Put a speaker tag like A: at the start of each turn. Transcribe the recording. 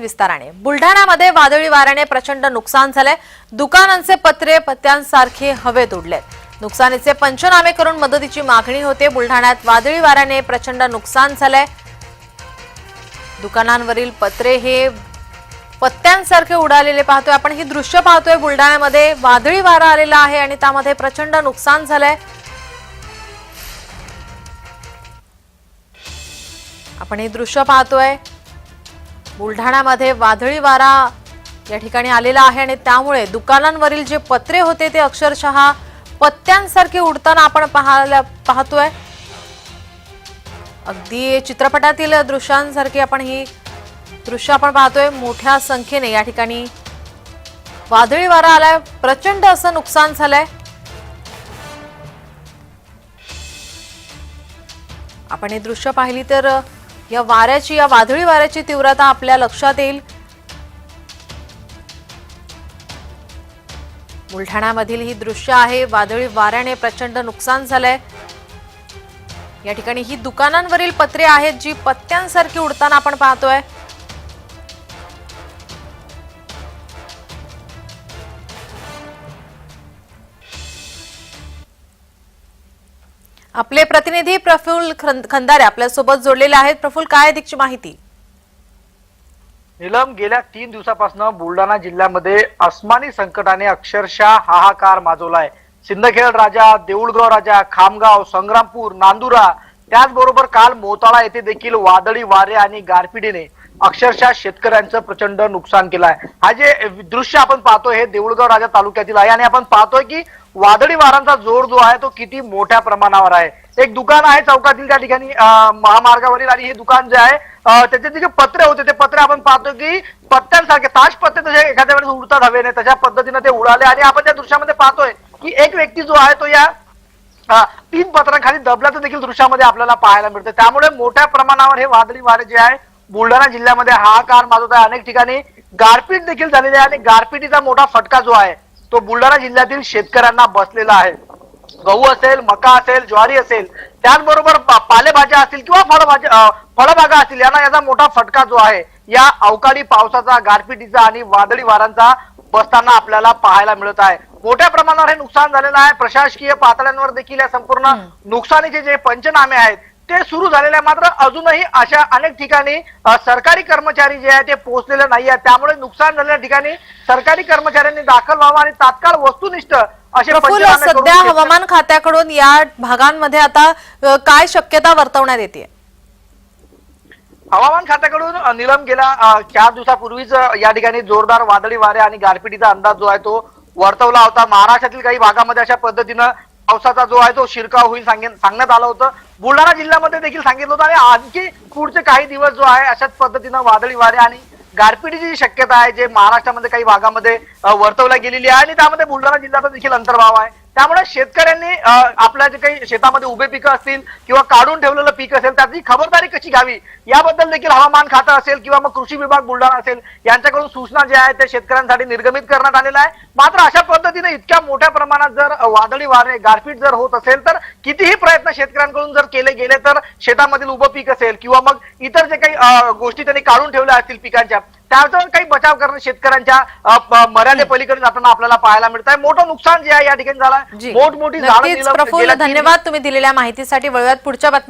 A: विस्ताराने. बुलढाण्यामध्ये वादळी वाऱ्याने प्रचंड नुकसान झालंय. दुकानांचे पत्रे पत्त्यांसारखे हवेत उडले नुकसानीचे पंचनामे करून मदतीची मागणी होते. बुलढाण्यात वादळी वाऱ्याने प्रचंड नुकसान झालंय. दुकानांवरील पत्रे हे पत्त्यांसारखे उडालेले पाहतोय. आपण ही दृश्य पाहतोय. बुलढाण्यामध्ये वादळी वारा आलेला आहे आणि त्यामध्ये प्रचंड नुकसान झालंय. आपण हे दृश्य पाहतोय. बुलढाण्यामध्ये वादळी वारा या ठिकाणी आलेला आहे आणि त्यामुळे दुकानांवरील जे पत्रे होते ते अक्षरशः पत्त्यांसारखे उडताना आपण पाहायला पाहतोय. अगदी चित्रपटातील दृश्यांसारखी आपण ही दृश्य आपण पाहतोय. मोठ्या संख्येने या ठिकाणी वादळी वारा आलाय. प्रचंड असं नुकसान झालंय. आपण हे दृश्य पाहिली तर या वाऱ्याची या वादळी वाऱ्याची तीव्रता आपल्या लक्षात येईल. बुलढाण्यामधील ही दृश्य आहे. वादळी वाऱ्याने प्रचंड नुकसान झालंय. या ठिकाणी ही दुकानांवरील पत्रे आहेत जी पत्त्यांसारखी उडताना आपण पाहतोय. आपले प्रतिनिधी प्रफुल्ल खंदारे आपल्यासोबत जोडलेले आहेत. प्रफुल काय अधिकची माहिती?
B: निलम गेल्या तीन दिवसापासून बुलढाणा जिल्ह्यामध्ये अस्मानी संकटाने अक्षरशः हाहाकार माजवलाय. सिंदखेड राजा देऊळगाव राजा खामगाव संग्रामपूर नांदुरा त्याचबरोबर काल मोताळा येथे देखील वादळी वारे आणि गारपिटीने अक्षरशः शेतकऱ्यांचं प्रचंड नुकसान केलं आहे हा जे दृश्य आपण पाहतोय हे देऊळगाव राजा तालुक्यातील आहे आणि आपण पाहतोय की वादळी वारांचा जोर जो आहे तो किती मोठ्या प्रमाणावर आहे. एक दुकान आहे चौकातील त्या ठिकाणी महामार्गावरील आणि हे दुकान जे आहे त्याचे जे पत्रे होते ते पत्रे आपण पाहतो की पत्त्यांसारखे ताश पत्ते तसे एखाद्या वेळेस उडतात हवेने तशा पद्धतीने ते उडाले. आणि आपण त्या दृश्यामध्ये पाहतोय की एक व्यक्ती जो आहे तो या तीन पत्रांखाली दबल्याचं देखील दृश्यामध्ये आपल्याला पाहायला मिळतं त्यामुळे मोठ्या प्रमाणावर हे वादळी वारे जे आहे बुलढाणा जिल्ह्यामध्ये हाहाकार माजवत आहे. अनेक ठिकाणी गारपीट देखील झालेली आहे आणि गारपिटीचा मोठा फटका जो आहे तो बुलढाणा जिल्ह्यातील शेतकऱ्यांना बसलेला आहे. गहू असेल मका असेल ज्वारी असेल त्याचबरोबर पालेभाज्या असतील किंवा फळभाज्या फळबागा असतील यांना याचा मोठा फटका जो आहे या अवकाळी पावसाचा गारपिटीचा आणि वादळी वारांचा बसताना आपल्याला पाहायला मिळत आहे. मोठ्या प्रमाणावर हे नुकसान झालेलं आहे. प्रशासकीय पातळ्यांवर देखील या संपूर्ण नुकसानीचे जे पंचनामे आहेत ते सुरू झालेले आहे मात्र अजूनही अशा अनेक ठिकाणी सरकारी कर्मचारी जे आहे ते पोहोचलेले नाही आहेत. त्यामुळे नुकसान झालेल्या ठिकाणी सरकारी कर्मचाऱ्यांनी दाखल व्हावं आणि तात्काळ वस्तुनिष्ठ असे
A: सध्या हवामान खात्याकडून या भागांमध्ये आता काय शक्यता वर्तवण्यात येते?
B: हवामान खात्याकडून निलम गेल्या अ, चार दिवसापूर्वीच या ठिकाणी जोरदार वादळी वारे आणि गारपिटीचा अंदाज जो आहे तो वर्तवला होता. महाराष्ट्रातील काही भागामध्ये अशा पद्धतीनं पावसाचा जो आहे तो शिरकाव होईल सांगे- सांगण्यात आलं होतं. बुलढाणा जिल्ह्यामध्ये देखील सांगितलं होतं. आणि आणखी पुढचे काही दिवस जो आहे अशाच पद्धतीनं वादळी वारे आणि गारपिटीची जी शक्यता आहे जे महाराष्ट्रामध्ये काही भागामध्ये वर्तवल्या गेलेली आहे. आणि त्यामध्ये बुलढाणा जिल्ह्याचा देखील अंतर्भाव आहे. त्यामुळे शेतकऱ्यांनी आपल्या जे काही शेतामध्ये उभे पिकं असतील किंवा काढून ठेवलेलं पीक असेल त्याची खबरदारी कशी घ्यावी? याबद्दल देखील हवामान खातं असेल किंवा मग कृषी विभाग बुलढाणा असेल यांच्याकडून सूचना ज्या आहेत त्या शेतकऱ्यांसाठी निर्गमित करण्यात आलेल्या आहे मात्र अशा पद्धतीने इतक्या मोठ्या प्रमाणात जर वादळी वारे गारपीट जर होत असेल तर कितीही प्रयत्न शेतकऱ्यांकडून जर केले गेले तर शेतामधील उभं पीक असेल किंवा मग इतर जे काही गोष्टी त्यांनी काढून ठेवल्या असतील पिकांच्या त्याचा काही बचाव करणं शेतकऱ्यांच्या अ, प- मर्यादे पलीकडे जाताना आपल्याला पाहायला मिळत आहे मोठं नुकसान जे आहे या ठिकाणी झालं मोठमोठी झाडं
A: प्रफुल्ल धन्यवाद तुम्ही दिलेल्या माहितीसाठी. वळूयात पुढच्या बातमी